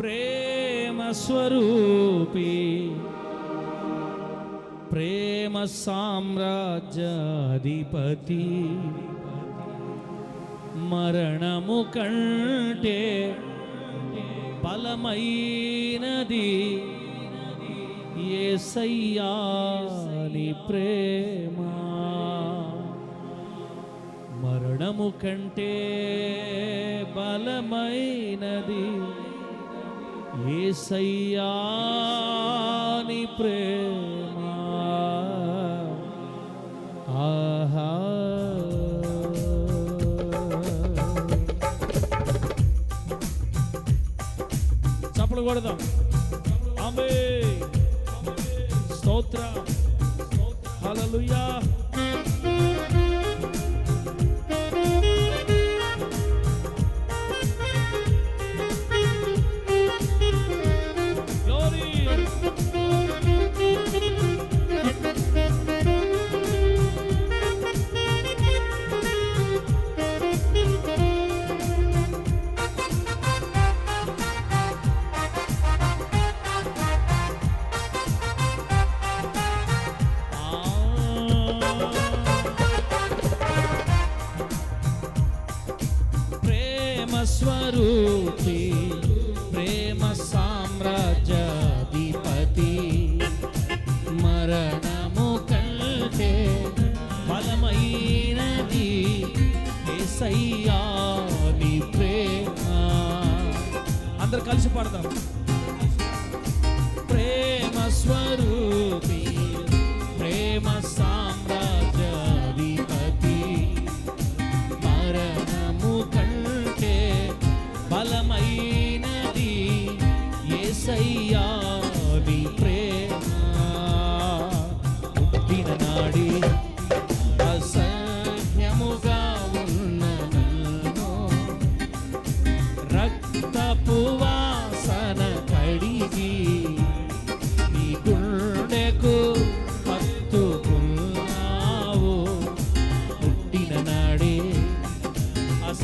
ప్రేమ స్వరూపి ప్రేమ సామ్రాజ్యాధిపతి. మరణము కంటే బలమైనది ఏసయ్యాని ప్రేమ. మరణము కంటే బలమైనది ఏసయ్యాని ప్రేమ. ఆహా. చప్పుడు కొడదాం. ఆమె. స్తోత్ర. హల్లెలూయా. Glory. అయ్యా నీ ప్రేమ. అందరు కలిసి పాడదాం.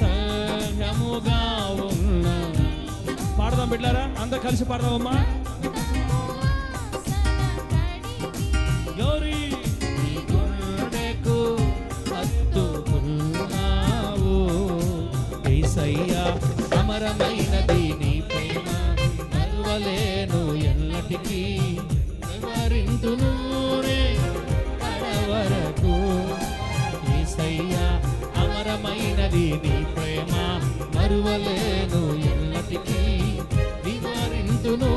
అసహ్యముగా ఉన్నా. పాడదాం బిడ్డారా అందరు కలిసి పాడదామమ్మా. గౌరీ అమరమైనది నీ ప్రేమ. మరువలేను ఎల్లటికీ. వివరింతును అమరమైనది నీ ప్రేమ మరువలేను ఎల్లటికీ వివరింతును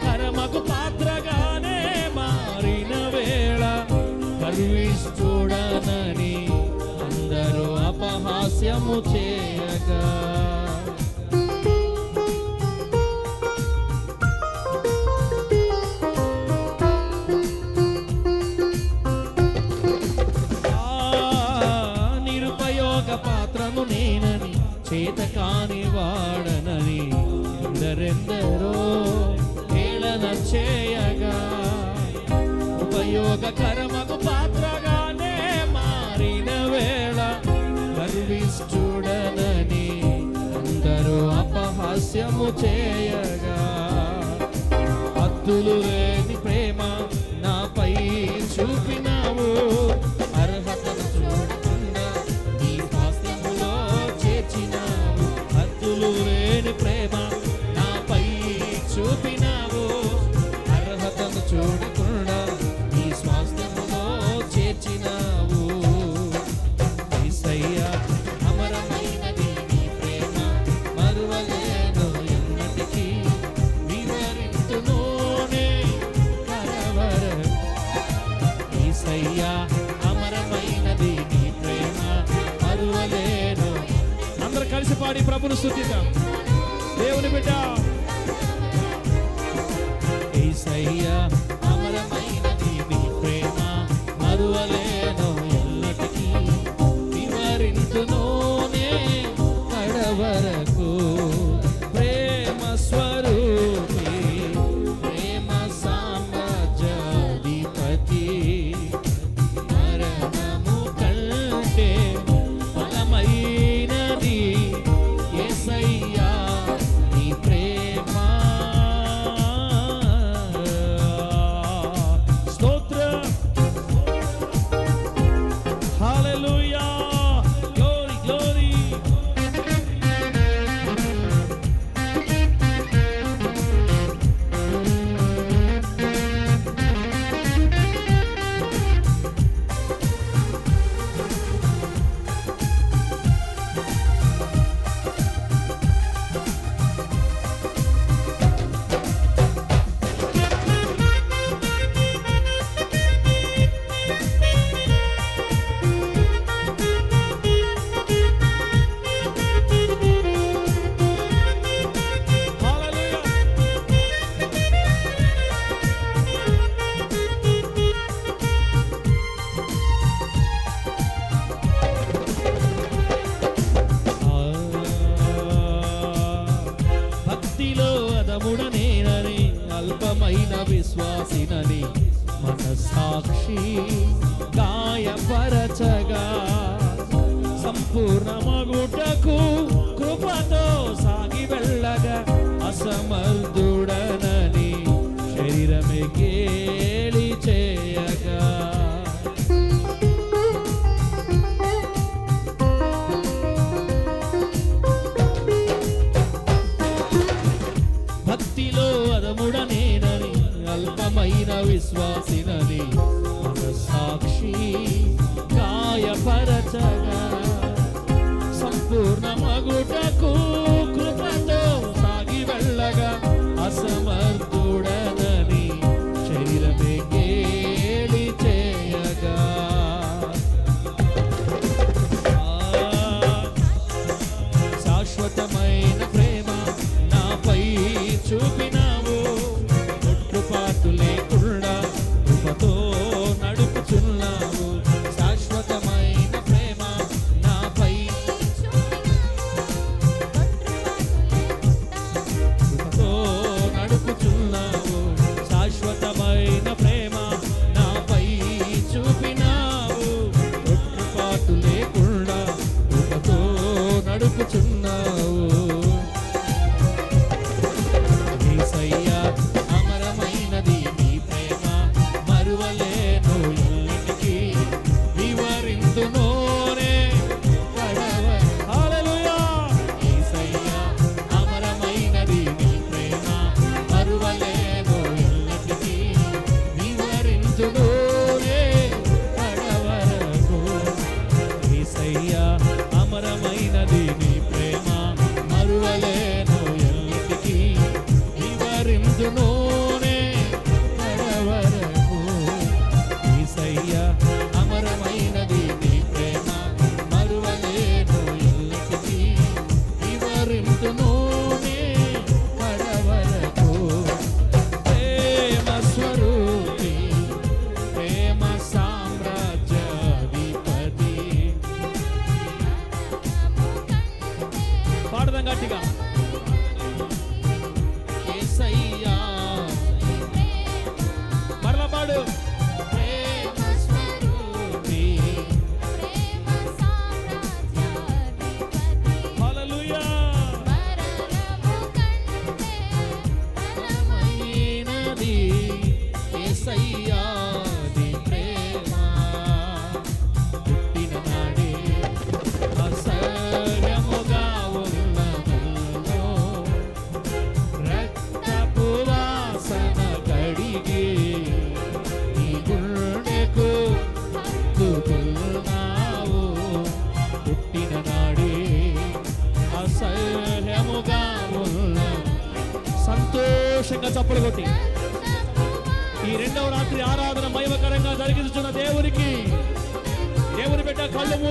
కరమకు పాత్రగానే మారిన వేళ గర్విష్ఠుడనని అందరూ అపహాస్యము చేయగా నిరుపయోగ పాత్రను నేనని చేత కాని వాడనని ఎందరెందరో చేయగా ఉపయోగకరమకు పాత్రగానే మారిన వేళ గర్విష్ఠుడనని అందరూ అపహాస్యము చేయగా పాడి ప్రభును స్థుతిద్దాం దేవుని బిడ్డ. ఏసయ్యా ప్రేమ మరువలేను ఎల్లటికీ వివరించును.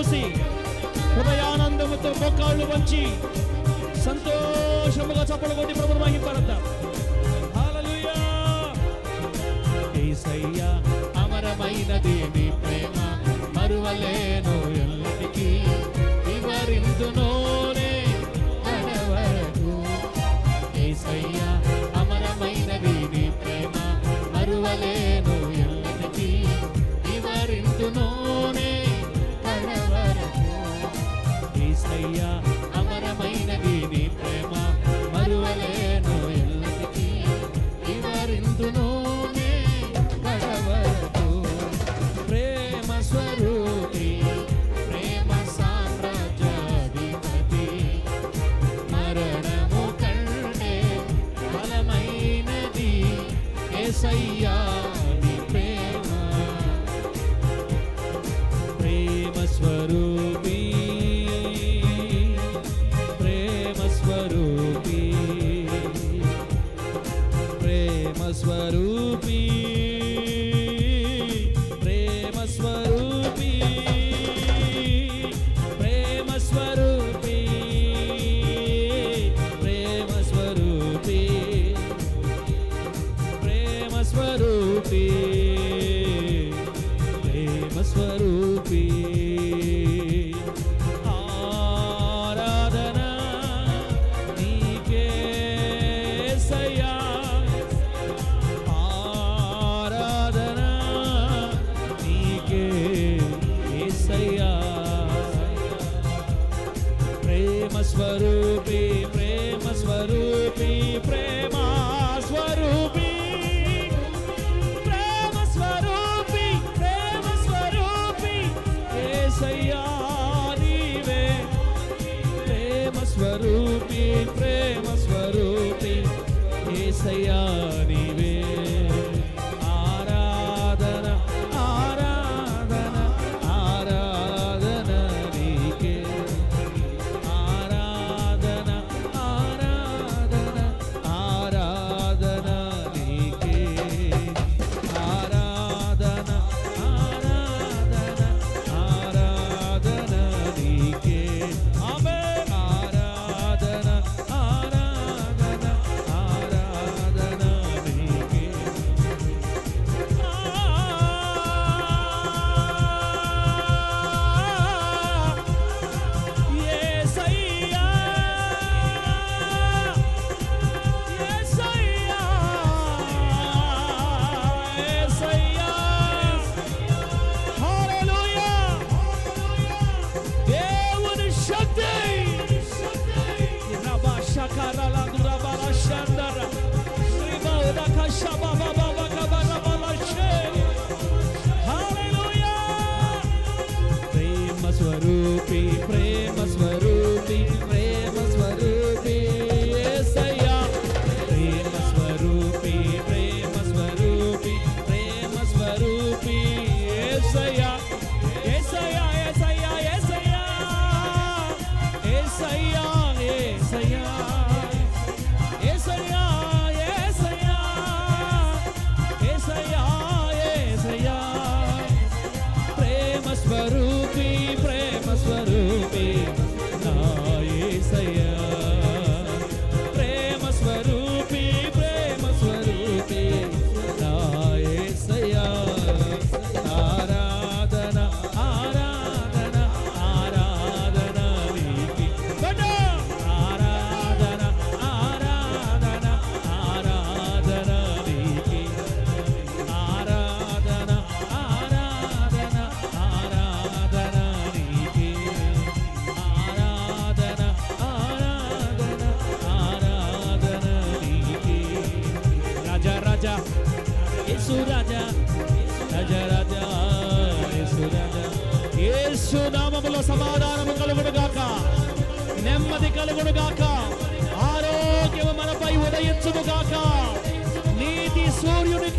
చూసి హృదయానందముతో మొక్కాళ్ళు వంచి సంతోషముగా చప్పలు కొట్టి ప్రభుత్వ మహింపడతాం అమరమైనది ప్రేమ? మరువలేను.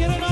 get it on.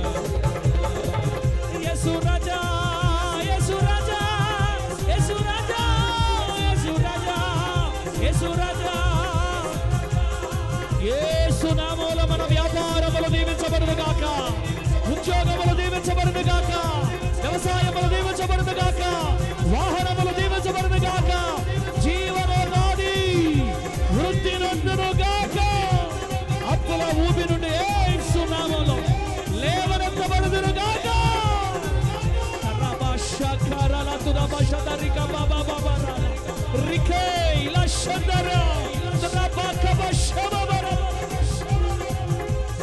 దీవించబడును గాక ఉద్యోగములు దీవించబడును గాక వ్యవసాయములు దీవించబడును గాక వాహనములు దీవించబడును గాక జీవన నాది వృద్ధి నొందును గాక అప్పుల ఊపి నుండి ఏ సునామలో లేవనెత్తబడుదును గాక కరల తురభష రికే ఇలా షందర తురభ కబ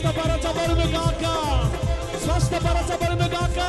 స్వస్థపరచబడును గాక. స్వస్థపరచబడును గాక.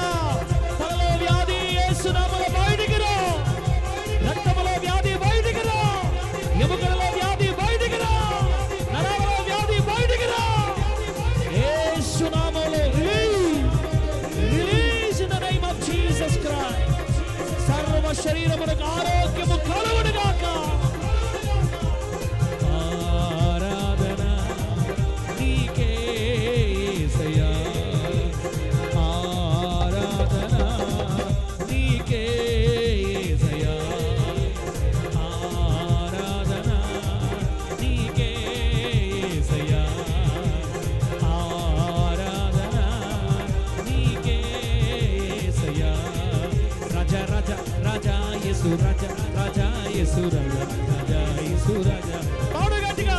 యేసు రాజా రాజా యేసు రాజా రాజా యేసు రాజా పాడు గట్టిగా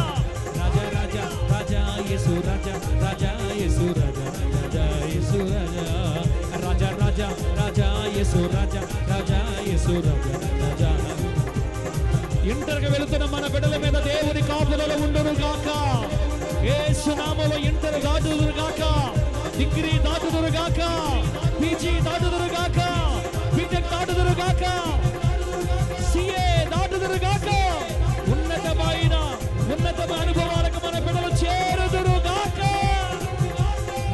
రాజా రాజా రాజా యేసు రాజా రాజా యేసు రాజా రాజా యేసు రాజా రాజా రాజా రాజా యేసు రాజా రాజా యేసు రాజా రాజా ఇంటర్కి వెళుతున్న మన బిడ్డల మీద దేవుని కాపులలో ఉండును గాక. ఏసునామలో ఇంటర్ దాటుదురు గాక. డిగ్రీ దాటుదురు గాక. పీజీ దాటుదురు గాక. బీటెక్ దాటుదురు గాక. చేరుదురుగాక ఉన్నతమైన ఉన్నతమైన అనుభవాలకు మన బిడ్డలు చేరుదురుగాక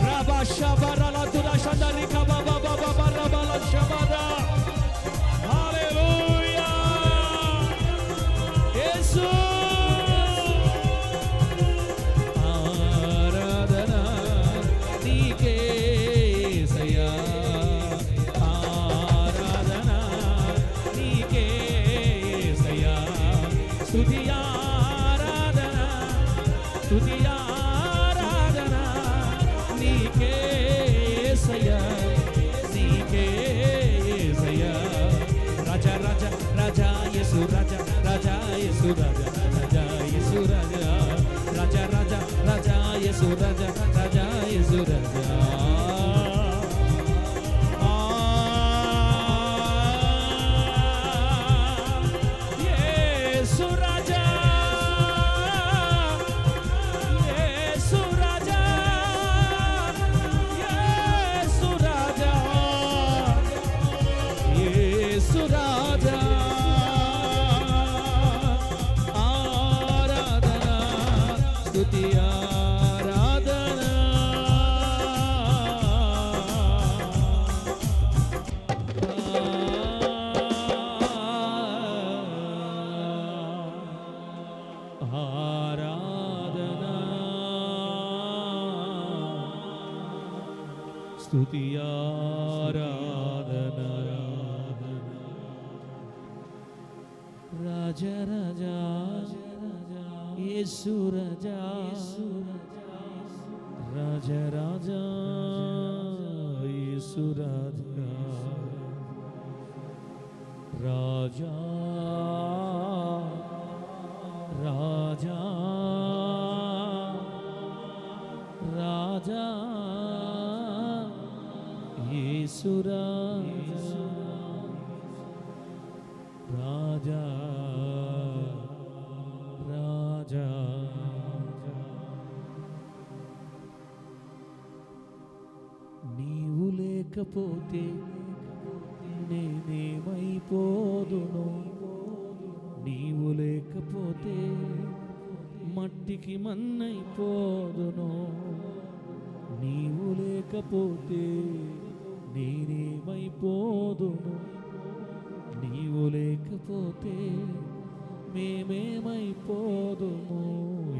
రభ శబర రాజా రాజా రాజా యేసు రాజా రాజా రాజా నీవు లేకపోతే మట్టికి మన్నైపోదును. నీవు లేకపోతే నేనేమైపోదును. నీవు లేకపోతే మేమేమైపోదుము.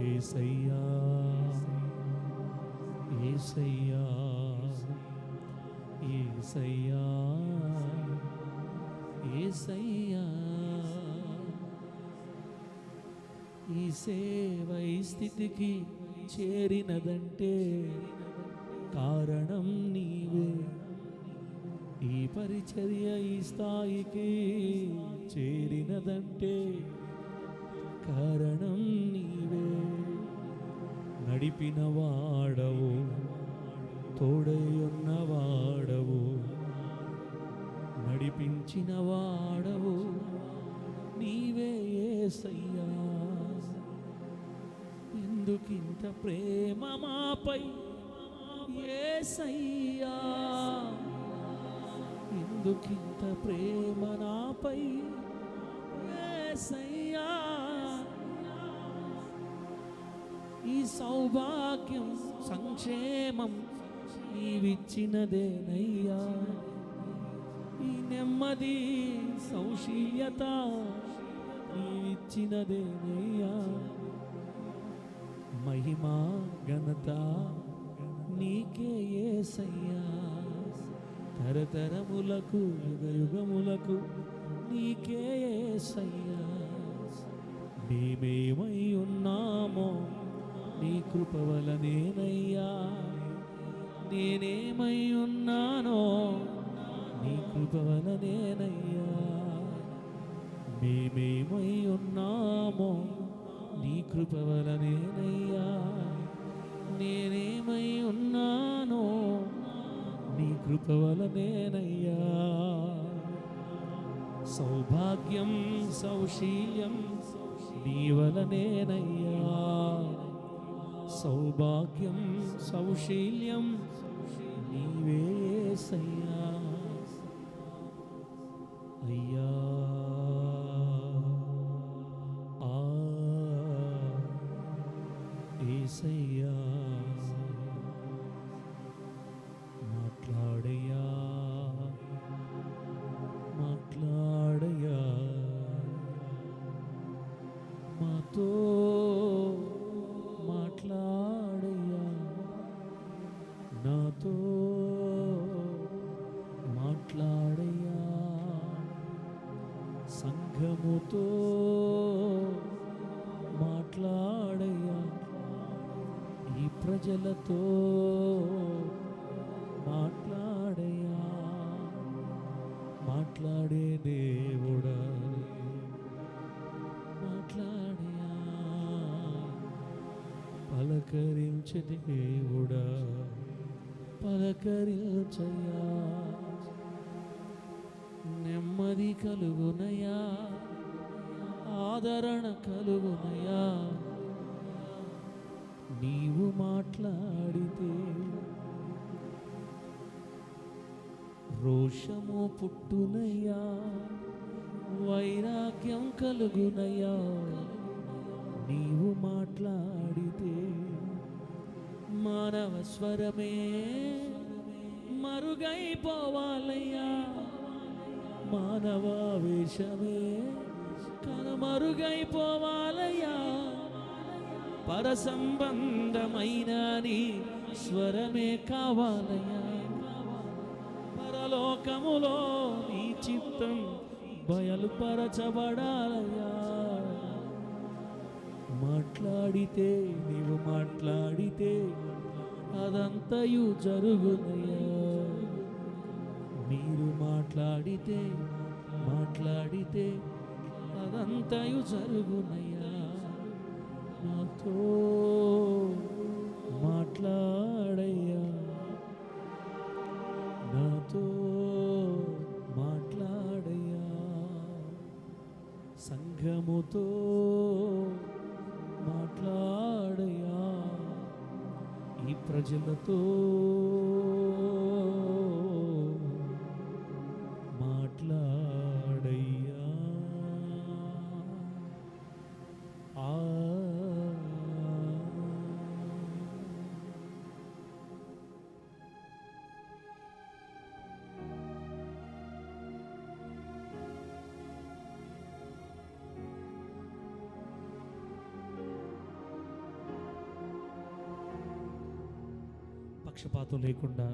ఏసయ్యా ఏసయ్యా ఏసయ్యా ఏసయ్యా. ఈ సేవ ఈ స్థితికి చేరినదంటే కారణం నీవే. ఈ పరిచర్య ఈ స్థాయికి చేరినదంటే కారణం నీవే. నడిపిన వాడవు తోడయున్న వాడవు నడిపించిన వాడవు నీవే ఏసయ్యా. ఎందుకింత ప్రేమ మాపై? ఏసయ్యా ఎందుకింత ప్రేమ నాపై? ఏసయ్యా ఈ సౌభాగ్యం సంక్షేమం నీవిచ్చినదేనయ్యా. ఈ నెమ్మది సౌశీల్యత నీవిచ్చినదేనయ్యా. మహిమా ఘనత నీకే ఏసయ్యా. తరతరములకు యుగయుగములకు నీకే ఏసయ్యా. మేమేమై ఉన్నామో నీ కృప వలనేనయ్యా. నేనేమై ఉన్నానో నీ కృప వలనేనయ్యా. మేమేమై ఉన్నా నీ కృప నేనేమై ఉన్నానో నీ కృప వలనేనయ్యా సౌభాగ్యం సౌశీల్యం నీ వలనేనయ్యా. సౌభాగ్యం సౌశీల్యం నాతో మాట్లాడయ్యా. సంఘముతో మాట్లాడయ్యా. ఈ ప్రజలతో మాట్లాడయా మాట్లాడే దేవుడా. మాట్లాడయా పలకరించే దేవుడా. పలకరించయ్యా. నెమ్మది కలుగునయా ఆదరణ కలుగునయా నీవు మాట్లాడితే రోషము పుట్టునయ్యా. వైరాగ్యం కలుగునయ్యా. నీవు మాట్లాడితే మానవ స్వరమే. మరుగైపోవాలయ్యా. మానవావేశమే. కనుమరుగైపోవాలయ్యా పరసంబంధమైన నీ స్వరమే కావాలయ్యా. పరలోకములో నీ చిత్తం బయలుపరచబడాలయ్యా. మాట్లాడితే నీవు మాట్లాడితే అదంతయు జరుగునయ్యా. మీరు మాట్లాడితే మాట్లాడితే అదంతయు జరుగునయ్యా. నాతో ఈ ప్రజలతో పక్షపాతం లేకుండా